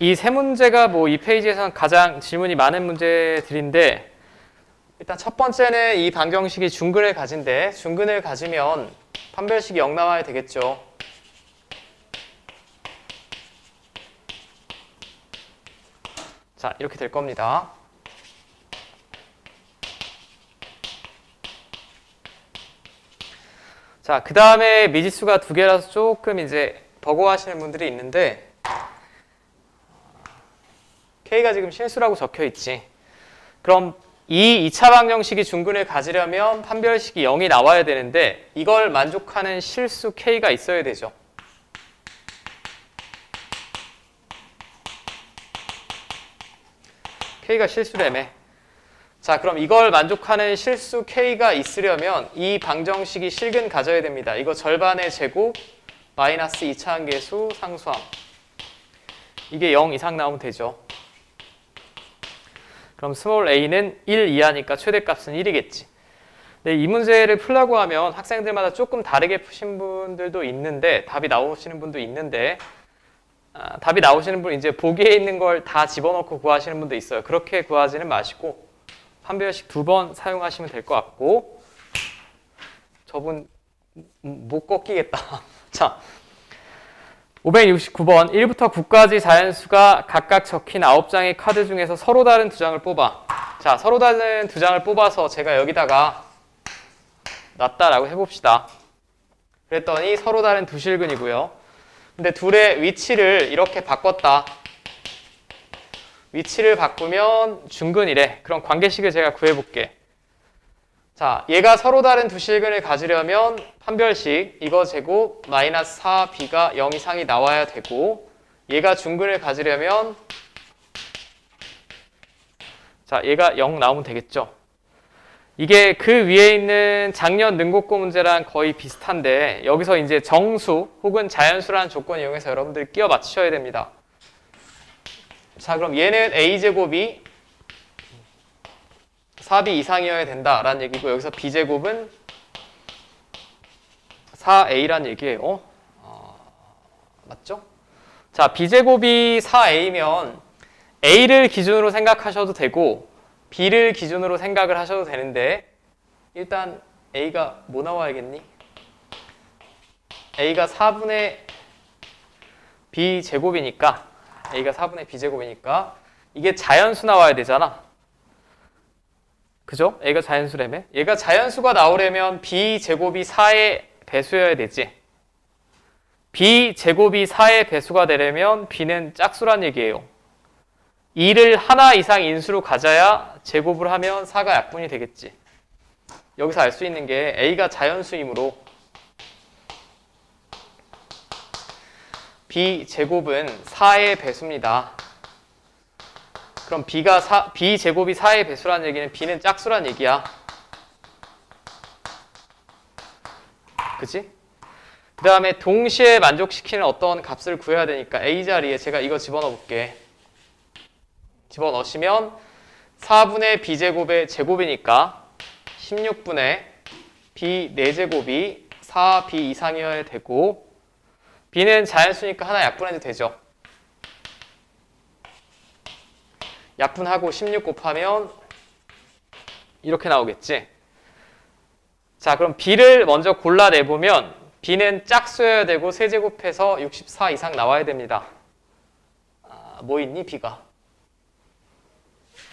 이 세 문제가 뭐 이 페이지에서는 가장 질문이 많은 문제들인데 일단 첫 번째는 이 방정식이 중근을 가진데 중근을 가지면 판별식이 0 나와야 되겠죠. 자, 이렇게 될 겁니다. 자, 그 다음에 미지수가 두 개라서 조금 이제 버거워하시는 분들이 있는데 K가 지금 실수라고 적혀 있지. 그럼 이 2차 방정식이 중근을 가지려면 판별식이 0이 나와야 되는데 이걸 만족하는 실수 K가 있어야 되죠. K가 실수래매. 자, 그럼 이걸 만족하는 실수 K가 있으려면 이 방정식이 실근 가져야 됩니다. 이거 절반의 제곱 마이너스 2차 한계수 상수함. 이게 0 이상 나오면 되죠. 그럼 스몰 a는 1 이하니까 최대값은 1이겠지. 근데 이 문제를 풀라고 하면 학생들마다 조금 다르게 푸신 분들도 있는데 답이 나오시는 분도 있는데 아, 답이 나오시는 분 이제 보기에 있는 걸 다 집어넣고 구하시는 분도 있어요. 그렇게 구하지는 마시고 판별식 두 번 사용하시면 될 것 같고 저분 음, 못 꺾이겠다. 자, 569번 1부터 9까지 자연수가 각각 적힌 9장의 카드 중에서 서로 다른 두 장을 뽑아. 자, 서로 다른 두 장을 뽑아서 제가 여기다가 놨다라고 해봅시다. 그랬더니 서로 다른 두 실근이고요. 근데 둘의 위치를 이렇게 바꿨다. 위치를 바꾸면 중근이래. 그럼 관계식을 제가 구해볼게. 자, 얘가 서로 다른 두 실근을 가지려면 판별식 이거 제곱 마이너스 4b가 0 이상이 나와야 되고 얘가 중근을 가지려면 자, 얘가 0 나오면 되겠죠. 이게 그 위에 있는 작년 능곡고 문제랑 거의 비슷한데 여기서 이제 정수 혹은 자연수라는 조건 이용해서 여러분들 끼워 맞추셔야 됩니다. 자, 그럼 얘는 a제곱이 4b 이상이어야 된다라는 얘기고 여기서 b제곱은 4a란 얘기예요. 어, 맞죠? 자, b제곱이 4a면 a를 기준으로 생각하셔도 되고 b를 기준으로 생각을 하셔도 되는데 일단 a가 뭐 나와야겠니? a가 4분의 b제곱이니까 a가 4분의 b제곱이니까 이게 자연수 나와야 되잖아. 그죠? a가 자연수라며? 얘가 자연수가 나오려면 b제곱이 4의 배수여야 되지. b제곱이 4의 배수가 되려면 b는 짝수란 얘기예요. 2를 하나 이상 인수로 가져야 제곱을 하면 4가 약분이 되겠지. 여기서 알 수 있는 게 a가 자연수이므로 b제곱은 4의 배수입니다. 그럼 b가 4, b 제곱이 4의 배수라는 얘기는 b는 짝수란 얘기야. 그지? 그 다음에 동시에 만족시키는 어떤 값을 구해야 되니까 a 자리에 제가 이거 집어넣어 볼게. 집어넣으시면 4분의 b제곱의 제곱이니까 16분의 b 4제곱이 4b 이상이어야 되고 b는 자연수니까 하나 약분해도 되죠. 약분하고 16 곱하면 이렇게 나오겠지. 자, 그럼 b를 먼저 골라내보면 b는 짝수여야 되고 세제곱해서 64 이상 나와야 됩니다. 아, 뭐 있니, b가?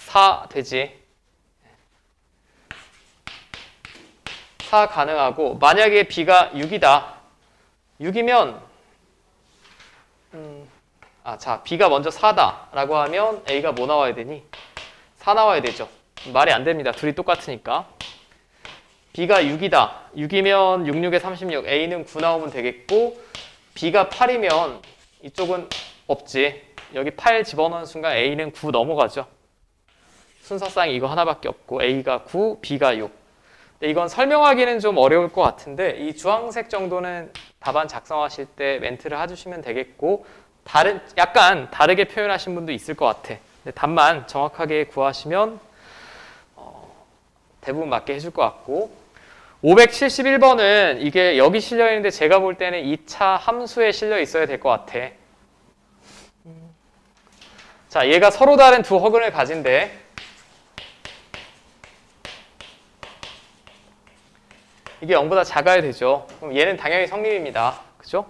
4 되지. 4 가능하고 만약에 b가 6이다. 6이면 음, 아, 자, b가 먼저 4다라고 하면 a가 뭐 나와야 되니? 4 나와야 되죠. 말이 안 됩니다. 둘이 똑같으니까. b가 6이다. 6이면 6, 6에 36. a는 9 나오면 되겠고 b가 8이면 이쪽은 없지. 여기 8 집어넣은 순간 a는 9 넘어가죠. 순서상 이거 하나밖에 없고 a가 9, b가 6. 근데 이건 설명하기는 좀 어려울 것 같은데 이 주황색 정도는 답안 작성하실 때 멘트를 해주시면 되겠고 다른 약간 다르게 표현하신 분도 있을 것 같아. 근데 답만 정확하게 구하시면 어, 대부분 맞게 해줄 것 같고 571번은 이게 여기 실려 있는데 제가 볼 때는 2차 함수에 실려 있어야 될 것 같아. 자, 얘가 서로 다른 두 허근을 가진대. 이게 0보다 작아야 되죠. 그럼 얘는 당연히 성립입니다. 그죠?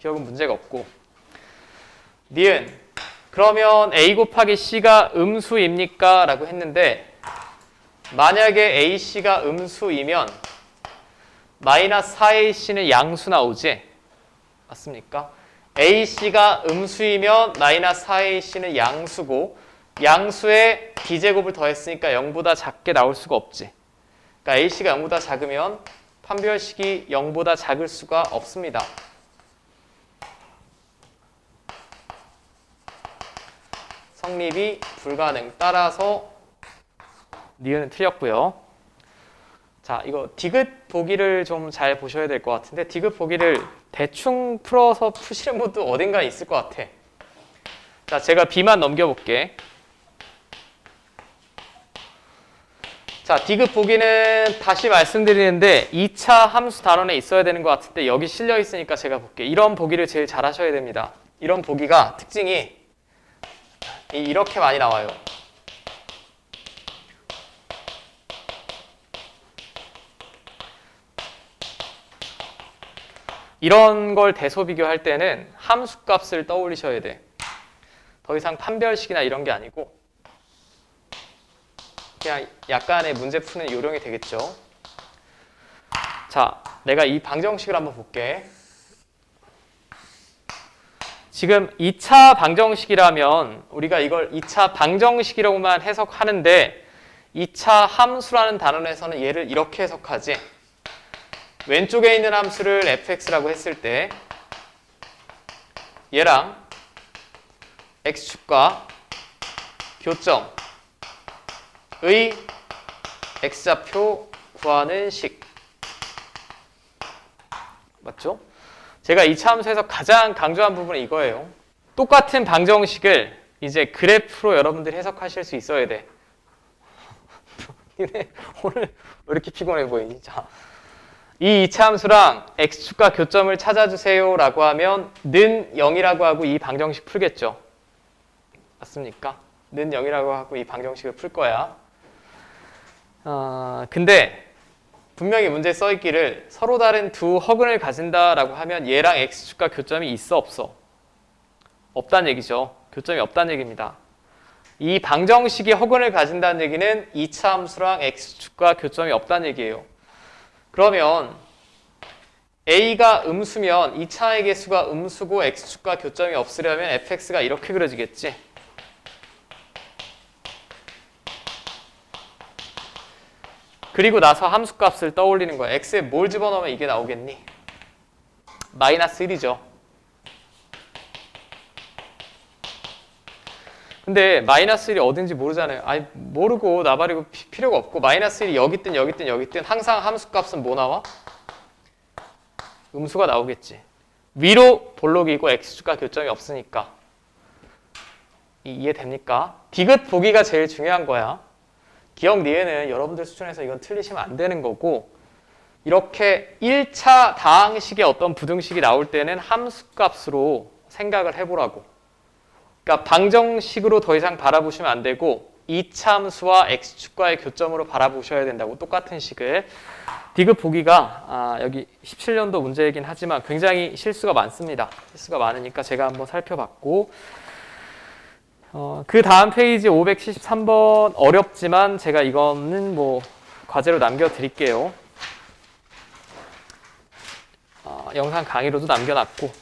기억은 문제가 없고. 니은. 그러면 A 곱하기 C가 음수입니까? 라고 했는데 만약에 AC가 음수이면 마이너스 4AC는 양수 나오지? 맞습니까? AC가 음수이면 마이너스 4AC는 양수고 양수에 B제곱을 더했으니까 0보다 작게 나올 수가 없지. 그러니까 AC가 0보다 작으면 판별식이 0보다 작을 수가 없습니다. 성립이 불가능. 따라서 니은은 틀렸고요. 자, 이거 디귿 보기를 좀 잘 보셔야 될 것 같은데 디귿 보기를 대충 풀어서 푸시는 분도 어딘가 있을 것 같아. 자, 제가 B만 넘겨볼게. 자, 디귿 보기는 다시 말씀드리는데 2차 함수 단원에 있어야 되는 것 같은데 여기 실려 있으니까 제가 볼게요. 이런 보기를 제일 잘 하셔야 됩니다. 이런 보기가 특징이 이- 이렇게 많이 나와요. 이런 걸 대소 비교할 때는 함수 값을 떠올리셔야 돼. 더 이상 판별식이나 이런 게 아니고 그냥 약간의 문제 푸는 요령이 되겠죠. 자, 내가 이 방정식을 한번 볼게. 지금 2차 방정식이라면 우리가 이걸 2차 방정식이라고만 해석하는데 2차 함수라는 단원에서는 얘를 이렇게 해석하지. 왼쪽에 있는 함수를 fx라고 했을 때 얘랑 x축과 교점의 x좌표 구하는 식 맞죠? 제가 이 함수에서 가장 강조한 부분은 이거예요. 똑같은 방정식을 이제 그래프로 여러분들이 해석하실 수 있어야 돼. 니네 오늘 왜 이렇게 피곤해 보이니? 자, 이 이차함수랑 x축과 교점을 찾아주세요 라고 하면 는 0이라고 하고 이 방정식 풀겠죠. 맞습니까? 는 0이라고 하고 이 방정식을 풀 거야. 어, 근데 분명히 문제에 써 있기를 서로 다른 두 허근을 가진다라고 하면 얘랑 x축과 교점이 있어 없어? 없다는 얘기죠. 교점이 없다는 얘기입니다. 이 방정식이 허근을 가진다는 얘기는 이차 함수랑 x축과 교점이 없다는 얘기예요. 그러면 a가 음수면 2차의 개수가 음수고 x축과 교점이 없으려면 fx가 이렇게 그려지겠지. 그리고 나서 함수값을 떠올리는 거야. x에 뭘 집어넣으면 이게 나오겠니? 마이너스 1이죠. 근데 마이너스 1이 어딘지 모르잖아요. 아니 모르고 나발이고 피- 필요가 없고 마이너스 1이 여기 있든 여기 있든 여기 있든 항상 함수값은 뭐 나와? 음수가 나오겠지. 위로 볼록이고 x축과 교점이 없으니까 이- 이해됩니까? 디귿 보기가 제일 중요한 거야. 기억 니에는 여러분들 수준에서 이건 틀리시면 안 되는 거고 이렇게 1차 다항식의 어떤 부등식이 나올 때는 함수값으로 생각을 해보라고. 그러니까 방정식으로 더 이상 바라보시면 안 되고 2차 함수와 x축과의 교점으로 바라보셔야 된다고 똑같은 식을 디귿 보기가 아, 여기 17년도 문제이긴 하지만 굉장히 실수가 많습니다. 실수가 많으니까 제가 한번 살펴봤고 어, 그 다음 페이지 573번 어렵지만 제가 이거는 뭐 과제로 남겨드릴게요. 어, 영상 강의로도 남겨놨고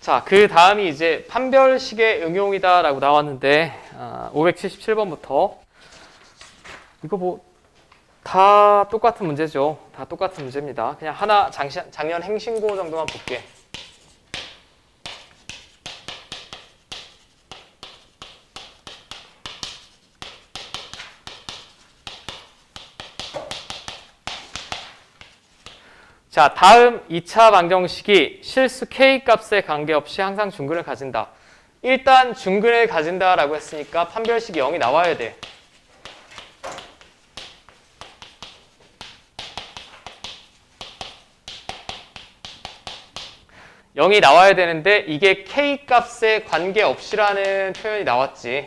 자, 그 다음이 이제 판별식의 응용이다라고 나왔는데 아, 577번부터 이거 뭐 다 똑같은 문제죠. 다 똑같은 문제입니다. 그냥 하나 장시, 작년 행신고 정도만 볼게. 자, 다음 2차 방정식이 실수 k 값에 관계없이 항상 중근을 가진다. 일단 중근을 가진다라고 했으니까 판별식이 0이 나와야 돼. 0이 나와야 되는데 이게 k 값에 관계없이라는 표현이 나왔지.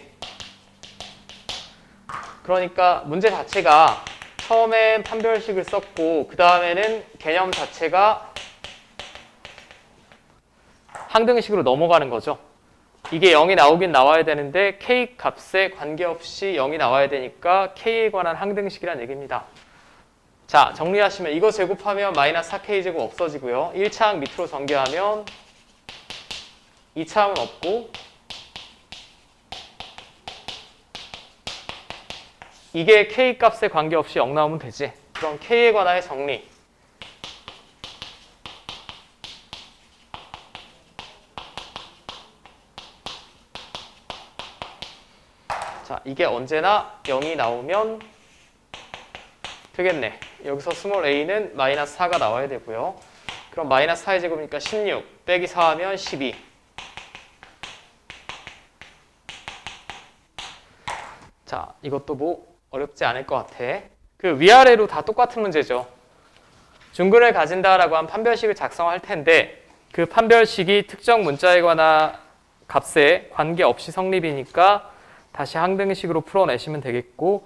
그러니까 문제 자체가 처음엔 판별식을 썼고 그 다음에는 개념 자체가 항등식으로 넘어가는 거죠. 이게 0이 나오긴 나와야 되는데 k 값에 관계없이 0이 나와야 되니까 k에 관한 항등식이란 얘기입니다. 자 정리하시면 이거 제곱하면 마이너스 4k 제곱 없어지고요. 1차항 밑으로 전개하면 2차항은 없고 이게 k 값에 관계없이 0 나오면 되지. 그럼 k에 관하여 정리. 자, 이게 언제나 0이 나오면 되겠네. 여기서 스몰 a는 마이너스 4가 나와야 되고요. 그럼 마이너스 4의 제곱이니까 16 빼기 4 하면 12. 자, 이것도 뭐 어렵지 않을 것 같아. 그 위아래로 다 똑같은 문제죠. 중근을 가진다라고 한 판별식을 작성할 텐데 그 판별식이 특정 문자에 관한 값에 관계없이 성립이니까 다시 항등식으로 풀어내시면 되겠고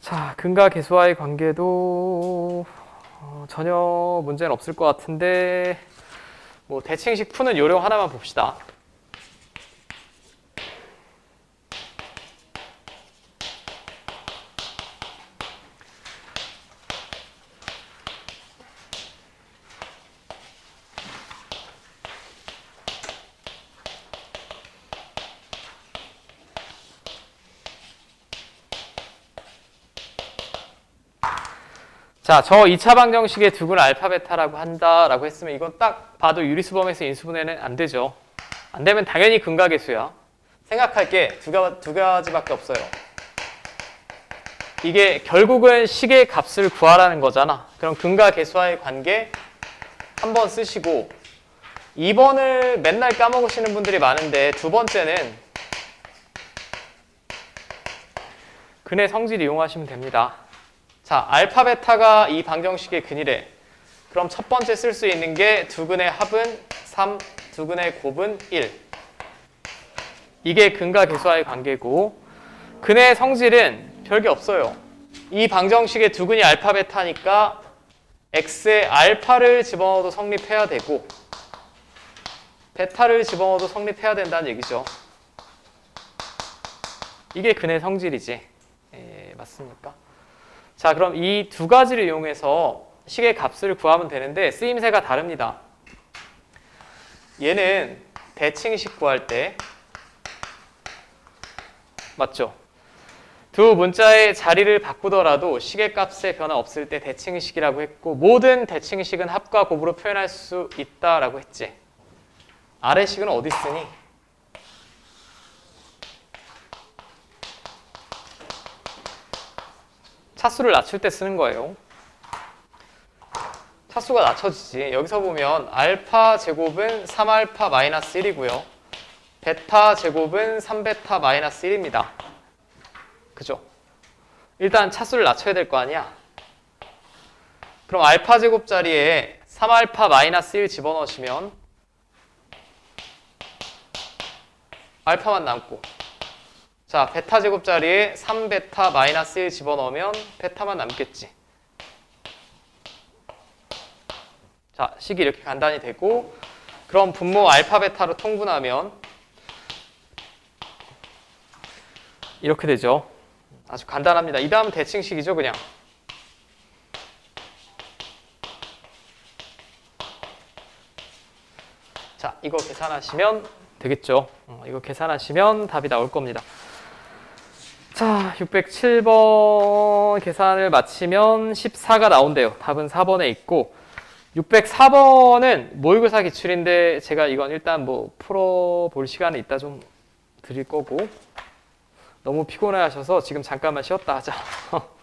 자 근과 계수와의 관계도 어, 전혀 문제는 없을 것 같은데 뭐 대칭식 푸는 요령 하나만 봅시다. 자, 저 2차 방정식의 두근 알파 베타라고 한다라고 했으면 이건 딱 봐도 유리수범에서 인수분해는 안 되죠. 안 되면 당연히 근각계수야. 생각할 게두두 가지밖에 없어요. 이게 결국은 식의 값을 구하라는 거잖아. 그럼 근과 계수와의 관계 한 번 쓰시고 2번을 맨날 까먹으시는 분들이 많은데 두 번째는 근의 성질 이용하시면 됩니다. 자, 알파 베타가 이 방정식의 근이래. 그럼 첫 번째 쓸 수 있는 게 두근의 합은 3, 두근의 곱은 1. 이게 근과 계수와의 관계고 근의 성질은 별게 없어요. 이 방정식의 두근이 알파 베타니까 x에 알파를 집어넣어도 성립해야 되고 베타를 집어넣어도 성립해야 된다는 얘기죠. 이게 근의 성질이지. 예, 맞습니까? 자, 그럼 이 두 가지를 이용해서 식의 값을 구하면 되는데 쓰임새가 다릅니다. 얘는 대칭식 구할 때 맞죠? 두 문자의 자리를 바꾸더라도 식의 값의 변화 없을 때 대칭식이라고 했고 모든 대칭식은 합과 곱으로 표현할 수 있다라고 했지. 아래식은 어디 쓰니? 차수를 낮출 때 쓰는 거예요. 차수가 낮춰지지. 여기서 보면 알파 제곱은 3알파 마이너스 1이고요. 베타 제곱은 3베타 마이너스 1입니다. 그죠? 일단 차수를 낮춰야 될 거 아니야? 그럼 알파 제곱 자리에 3알파 마이너스 1 집어넣으시면 알파만 남고 자, 베타 제곱 자리에 3베타 마이너스 1 집어넣으면 베타만 남겠지. 자, 식이 이렇게 간단히 되고 그럼 분모 알파 베타로 통분하면 이렇게 되죠. 아주 간단합니다. 이 다음 대칭식이죠, 그냥. 자, 이거 계산하시면 되겠죠. 어, 이거 계산하시면 답이 나올 겁니다. 자, 607번 계산을 마치면 14가 나온대요. 답은 4번에 있고 604번은 모의고사 기출인데 제가 이건 일단 뭐 풀어볼 시간은 이따 좀 드릴 거고 너무 피곤해 하셔서 지금 잠깐만 쉬었다 하자.